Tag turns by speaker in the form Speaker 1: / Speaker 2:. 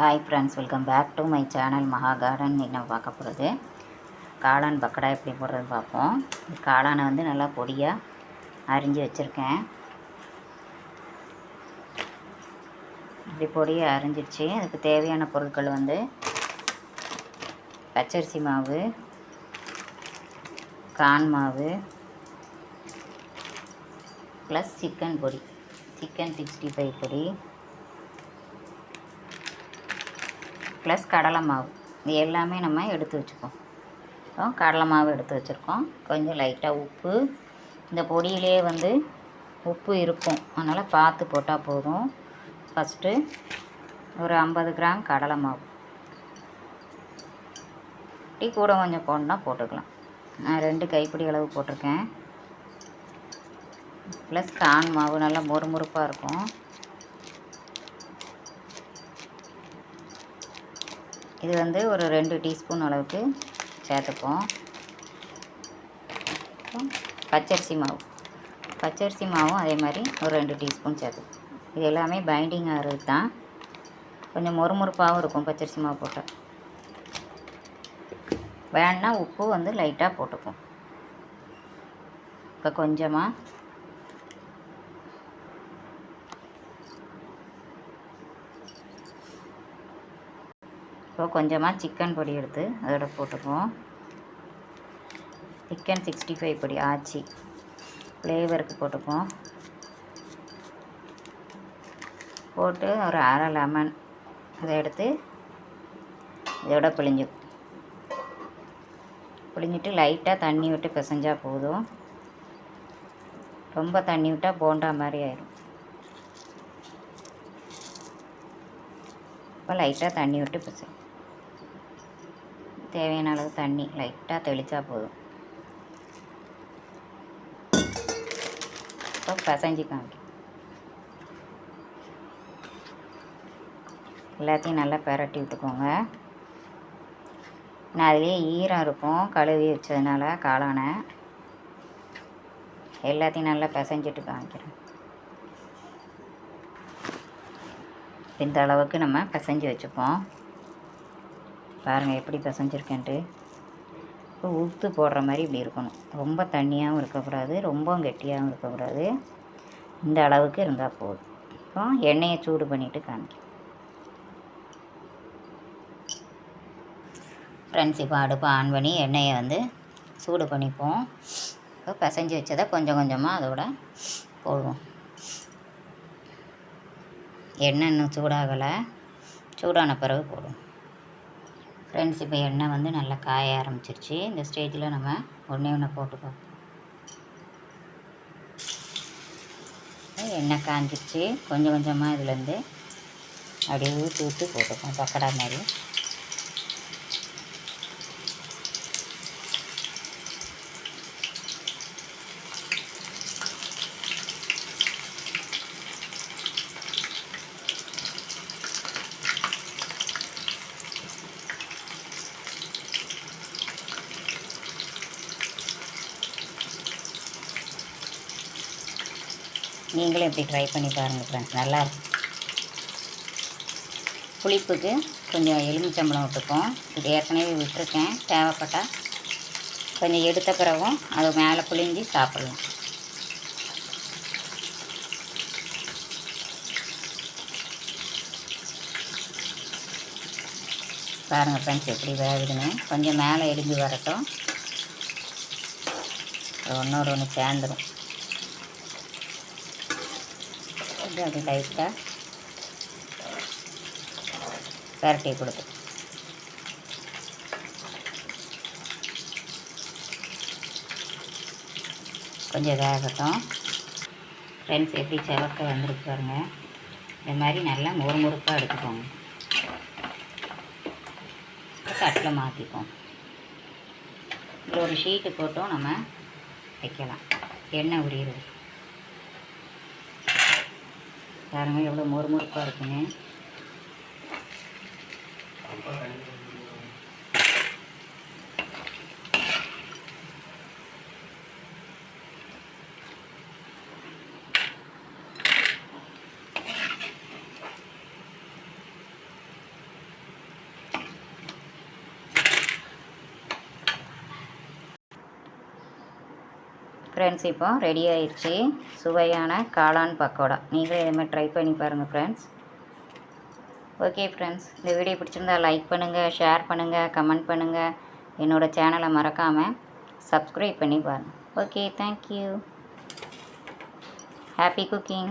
Speaker 1: Hi friends welcome back to my channel Maha garden இன்னைக்கு நம்ம பார்க்க போகிறது காளான் பக்கடா எப்படி போடுறது பார்ப்போம். காளானை வந்து நல்லா பொடியாக அரிஞ்சு வச்சுருக்கேன். இப்படி பொடியாக அரிஞ்சிடுச்சு அதுக்கு தேவையான பொருட்கள் வந்து பச்சரிசி மாவு கான் மாவு ப்ளஸ் சிக்கன் பொடி சிக்கன் சிக்ஸ்டி ஃபைவ் பொடி. ப்ளஸ் கடலை மாவு. இது எல்லாமே நம்ம எடுத்து வச்சுக்கோம் அப்புறம் கடலை மாவு எடுத்து வச்சுருக்கோம். கொஞ்சம் லைட்டாக உப்பு. இந்த பொடியிலே வந்து உப்பு இருக்கும். அதனால் பார்த்து போட்டால் போதும். ஃபஸ்ட்டு ஒரு ஐம்பது கிராம் கடலை மாவு. டீ கூட கொஞ்சம் போடணுன்னா போட்டுக்கலாம். நான் ரெண்டு கைப்பிடி அளவு போட்டிருக்கேன். ப்ளஸ் கான் மாவு நல்லா மொறுமொறுப்பாக இருக்கும். இது வந்து ஒரு ரெண்டு டீஸ்பூன் அளவுக்கு சேர்த்துப்போம். பச்சரிசி மாவு. பச்சரிசி மாவும் அதே மாதிரி ஒரு ரெண்டு டீஸ்பூன் சேர்த்துப்போம். இது எல்லாமே பைண்டிங் ஆகிறது தான். கொஞ்சம் மொறுமொறுப்பாகவும் இருக்கும் பச்சரிசி மாவு போட்டால். வேணால் உப்பு வந்து லைட்டாக போட்டுப்போம். இப்போ கொஞ்சமாக இப்போ கொஞ்சமாக சிக்கன் பொடி எடுத்து அதோட போட்டுக்குவோம். சிக்கன் சிக்ஸ்டி ஃபைவ் பொடி ஆச்சி. ஃப்ளேவருக்கு போட்டுக்குவோம். போட்டு ஒரு அரை லெமன் அதை எடுத்து இதோட பிழிஞ்சு பிழிஞ்சிட்டு லைட்டாக தண்ணி விட்டு பிசைஞ்சால் போதும். ரொம்ப தண்ணி விட்டால் போண்டா மாதிரி ஆயிடும் இப்போ லைட்டாக தண்ணி விட்டு பிசை தேவையான அளவு தண்ணி லைட்டாக தெளித்தா போதும். இப்போ பிசைஞ்சு காமிக்கும் எல்லாத்தையும் நல்லா பெரட்டி விட்டுக்கோங்க. நான் அதுலேயே ஈரம் இருக்கும் கழுவி வச்சதுனால காளானை எல்லாத்தையும் நல்லா பிசைஞ்சிட்டு காமிக்கிறேன். இந்த அளவுக்கு நம்ம பிசைஞ்சு வச்சுப்போம். பாருங்கள் எப்படி பிசைஞ்சிருக்கேன்ட்டு. இப்போ உத்து போடுற மாதிரி இப்படி இருக்கணும். ரொம்ப தண்ணியாகவும் இருக்கக்கூடாது ரொம்பவும் கெட்டியாகவும் இருக்கக்கூடாது. இந்த அளவுக்கு இருந்தால் போதும். இப்போ எண்ணெயை சூடு பண்ணிவிட்டு காமிக்கும் ஃப்ரெண்ட்ஸ் இப்போ அடுப்பை ஆன் பண்ணி எண்ணெயை வந்து சூடு பண்ணிப்போம். இப்போ பிசைஞ்சு வச்சதை கொஞ்சம் கொஞ்சமாக அதோட போடுவோம். எண்ணெய் இன்னும் சூடாகலை. சூடான பிறகு போடுவோம். ஃப்ரெண்ட்ஸ் இப்போ எண்ணெய் வந்து நல்லா காய ஆரம்பிச்சிருச்சு. இந்த ஸ்டேஜில் நம்ம ஒன்றே ஒன்று போட்டுப்போம் எண்ணெய் காஞ்சிருச்சு. கொஞ்சம் கொஞ்சமாக இதுலேருந்து அப்படியே ஊற்றி ஊற்றி போட்டுப்போம். பக்கடா மாதிரி. நீங்களும் இப்படி ட்ரை பண்ணி பாருங்கள் ஃப்ரெண்ட்ஸ் நல்லாயிருக்கும் புளிப்புக்கு கொஞ்சம் எலுமிச்சம்பழம் விட்டுப்போம் இது ஏற்கனவே விட்டுருக்கேன். தேவைப்பட்டால் கொஞ்சம் எடுத்த பிறகும் அதை மேலே புளிஞ்சி சாப்பிடலாம். பாருங்கள் ஃப்ரெண்ட்ஸ் எப்படி வேகுதுன்னு. கொஞ்சம் மேலே எரிஞ்சு வரட்டும். ஒன்றோடு ஒன்று சேர்ந்துடும் வந்து அப்படி லைட்டாக விரட்டி கொடுத்து. கொஞ்சம் வேகட்டும். ஃப்ரெண்ட்ஸ் எப்படி செவக்க வந்துருக்கு பாருங்க. இந்த மாதிரி நல்லா முறுமுறுப்பாக எடுத்துக்கோங்க. தட்டில் மாற்றிப்போம் இதில் ஒரு ஷீட்டு போட்டும் நம்ம வைக்கலாம். எண்ணெய் உரியிறது பாருங்கள் எவ்வளோ மொறுமொறுப்பாக இருக்குங்க. ஃப்ரெண்ட்ஸ் இப்போ ரெடி ஆயிடுச்சு. சுவையான காளான் பக்கோடா. நீங்களும் இதே மாதிரி ட்ரை பண்ணி பாருங்கள் ஃப்ரெண்ட்ஸ் ஓகே ஃப்ரெண்ட்ஸ் இந்த வீடியோ பிடிச்சிருந்தா லைக் பண்ணுங்கள் ஷேர் பண்ணுங்கள் கமெண்ட் பண்ணுங்கள் என்னோடய சேனலை மறக்காமல் சப்ஸ்கிரைப் பண்ணி பாருங்கள் ஓகே தேங்க்யூ ஹாப்பி குக்கிங்